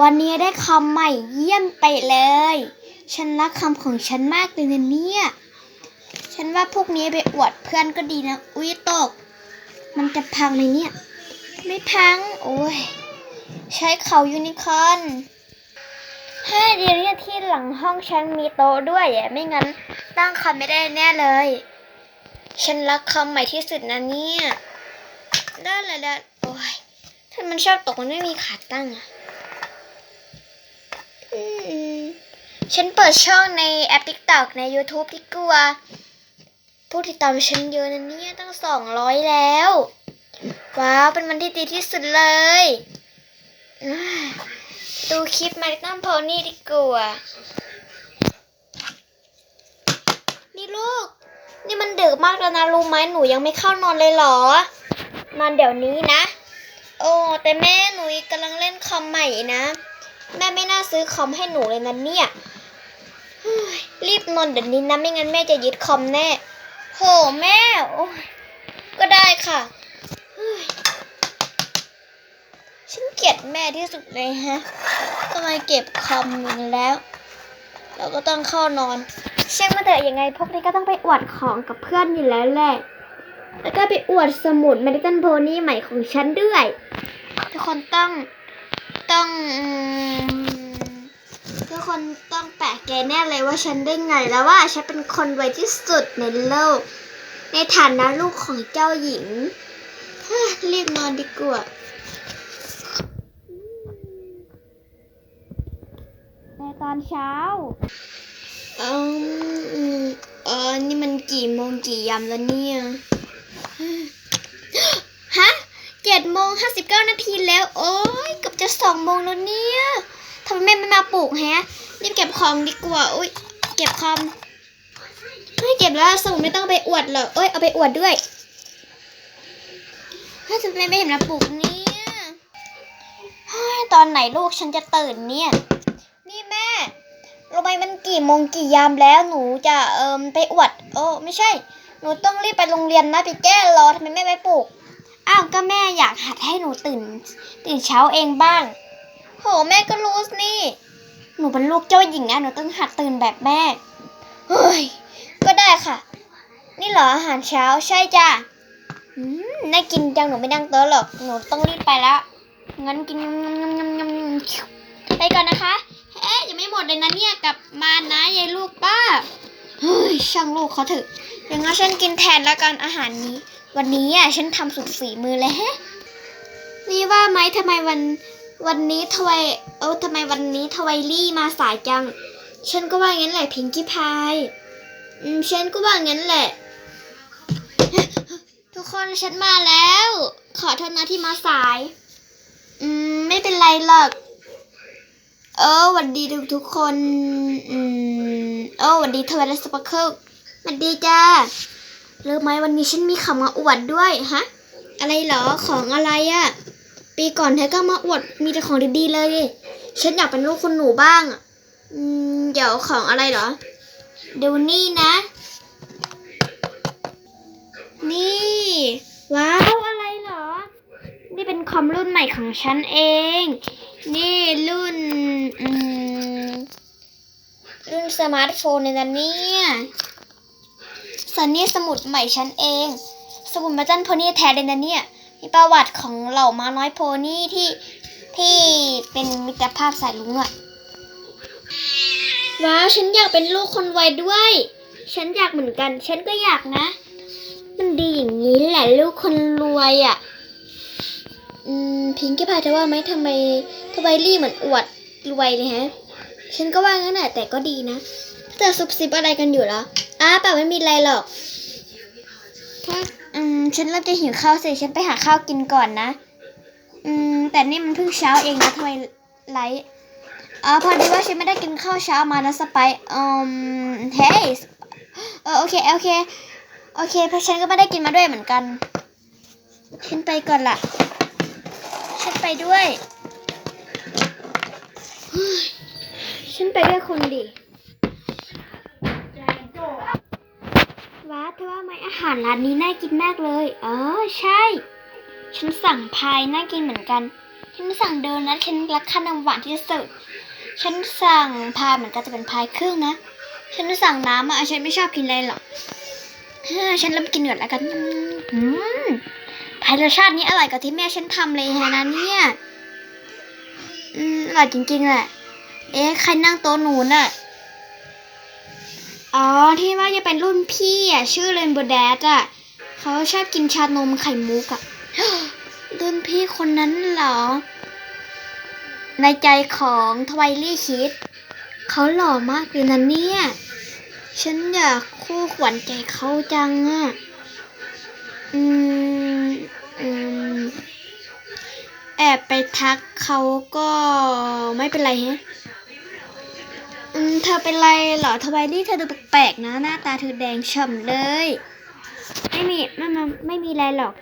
วันนี้ได้คำใหม่เยี่ยมไปเลย ฉันรักคำของฉันมากเลยนะเนี่ย ฉันว่าพวกนี้ไปอวดเพื่อนก็ดีนะ อุ้ยตก มันจะพังเลยเนี่ย ไม่พัง โอ้ย ใช้เขายูนิคอร์นถ้าเดียวเนี่ยที่หลังห้องฉันมีโต๊ะด้วยอ่ไม่งั้นตั้งคำไม่ได้แน่เลย ฉันรักคำใหม่ที่สุดนะเนี่ยได้เลยได้โอ้ยถ้ามันชอบตกมันไม่มีขาตั้งอะ ฉันเปิดช่องในแอป TikTok ใน YouTube ที่กลัว ผู้ติดตามฉันเยอะนะเนี่ยตั้งสองร้อยแล้ว ว้าว เป็นวันที่ดีที่สุดเลยดูคลิปมาริตัมโพนี่ดีกว่า นี่ลูก นี่มันดึกมากแล้วนะรู้ไหมหนูยังไม่เข้านอนเลยเหรอ นอนเดี๋ยวนี้นะ โอ้ แต่แม่หนูกำลังเล่นคอมใหม่นะ แม่ไม่น่าซื้อคอมให้หนูเลยนะเนี่ยรีบนอนเดี๋ยวนี้นะไม่งั้นแม่จะยึดคอมแน่โหแม่ก็ได้ค่ะฉันเกลียดแม่ที่สุดเลยฮะทำไมเก็บคอมมึงแล้ว เราก็ต้องเข้านอน เช่งมาเถอะยังไง พวกนี้ก็ต้องไปอวดของกับเพื่อนอยู่แล้วแหละ แล้วก็ไปอวดสมุด m ม r i ิ a n Pony ใหม่ของฉันด้วย ทุกคนต้อง ต้องอืมทุกคนต้องแปลกใจแน่เลยว่าฉันได้ไงแล้วว่าฉันเป็นคนรวยที่สุดในโลก ในฐานะลูกของเจ้าหญิงเฮ้ยรีบนอนดีกว่าในตอนเช้าเอมเออนี่มันกี่โมงกี่ยามแล้วเนี่ยฮะเจ็ดโม งห้าสิบเก้านาทีแล้ว โอ้ยเกือบจะสองโมงแล้วเนี่ยทำไมแม่ไม่มาปลุกแฮะรีบเก็บของดีกว่าอุ้ยเก็บคอมไม่เก็บแล้วสมุดไม่ต้องไปอวดหรอกเอ้ยเอาไปอวดด้วยถ้าจะไม่ไม่เห็นมาปลุกเนี่ยตอนไหนลูกฉันจะตื่นเนี่ย นี่แม่รู้ไหมมันกี่โมงกี่ยามแล้วหนูจะเอิมไปอวด โอ้ไม่ใช่ หนูต้องรีบไปโรงเรียนนะไปแก้รอทำไมไม่ไปปลุก อ้าวก็แม่อยากหัดให้หนูตื่น ตื่นเช้าเองบ้าง โหแม่ก็รู้นี่ หนูเป็นลูกเจ้าหญิงนะหนูต้องหัดตื่นแบบแม่ เฮ้ย ก็ได้ค่ะ นี่เหรออาหารเช้าใช่จ้ะอืมน่ากินจังหนูไม่นั่งโต๊ะหรอกหนูต้องรีบไปแล้วงั้นกินงำงำงำงำงำไปก่อนนะคะเอ๊ะยังไม่หมดเลยนะเนี่ยกลับมานะยายลูกป้าเฮ้ยช่างลูกเขาเถอะอย่างงั้นฉันกินแทนแล้วกันอาหารนี้ วันนี้อะฉันทำสุดฝีมือเลยฮะนี่ว่าไหมทำไมวันวันนี้ทวายเออทำไมวันนี้ทวายลี่มาสายจัง ฉันก็ว่างั้นแหละพิงกี้พายอืมฉันก็ว่างั้นแหละ ทุกคนฉันมาแล้ว ขอโทษนะที่มาสาย อืมไม่เป็นไรหรอกเออหวัดดีทุกทุกคน อืมเออหวัดดีทวายและสปาร์เคิลหวัดดีจ้า เรู้ไหมวันนี้ฉันมีข่าวมาอวดด้วยฮะอะไรเหรอของอะไรอะปีก่อนเธอก็มาอวดมีแต่ของดีๆเลย ฉันอยากเป็นลูกคนหนูบ้างอะอืมเดี๋ยวของอะไรเหรอดูนี่นะ นี่ ว้าวอะไรเหรอ นี่เป็นคอมรุ่นใหม่ของฉันเอง นี่รุ่นอืมรุ่นสมาร์ทโฟนเลยนะเนี่ย ส่วนนี้สมุดใหม่ฉันเอง สมุดมาจันโพนี่แท้เลยนะเนี่ย มีประวัติของเหล่าม้าน้อยโพนี่ที่ที่เป็นมิตรภาพสายลุงอะว้าวฉันอยากเป็นลูกคนวัยด้วย ฉันอยากเหมือนกัน ฉันก็อยากนะ มันดีอย่างนี้แหละลูกคนรวยอะอืม พิงกี้พายเธอว่าไหมทำไมทำไมลี่เหมือนอวดรวยเลยฮะ ฉันก็ว่างั้นแหละแต่ก็ดีนะเธอซุบซิบอะไรกันอยู่เหร ออ้าเปล่าไม่มีอะไรหรอกถ้าอืมฉันเริ่มจะหิวข้าวสิฉันไปหาข้าวกินก่อนนะ อืม แต่นี่มันเพิ่งเช้าเองนะทำไมไลท์อ๋อพอดีว่าฉันไม่ได้กินข้าวเช้ามานะสไปอืมเฮ้ยเออโอเคโอเคโอเคเพราะฉันก็ไม่ได้กินมาด้วยเหมือนกันฉันไปก่อนละฉันไปด้วยเฮ้ยฉันไปด้วยคนดี คือว่าไหมอาหารร้านนี้น่ากินมากเลย เออใช่ ฉันสั่งพายน่ากินเหมือนกัน ฉันสั่งโดนัทฉันรักขนมหวานที่สุด ฉันสั่งพายเหมือนกันจะเป็นพายครึ่งนะ ฉันสั่งน้ำอะฉันไม่ชอบกินอะไรหรอกฮ้อฉันเริ่มกินก่อนแล้วกันอืมพายรสชาตินี้อร่อยกว่าที่แม่ฉันทำเลยนะเนี่ย อืมอร่อยจริงๆแหละ เอ๊ะใครนั่งโต๊ะหนูน่ะ อ๋อที่ว่าจะเป็นรุ่นพี่อะชื่อเรนโบว์แดดอะเขาชอบกินชานมไข่มุกอะรุ่นพี่คนนั้นเหรอ ในใจของทวายลี่คิดเขาหล่อมากเลยนะเนี่ย ฉันอยากคู่ขวัญใจเขาจังอะอืมอืมแอบไปทักเขาก็ไม่เป็นไรฮะ เธอเป็นไรเหรอทวายลี่เธอดูแปลกๆนะ หน้าตาเธอแดงฉ่ำเลย ไม่มีไม่ไม่ไม่มีอะไรหรอก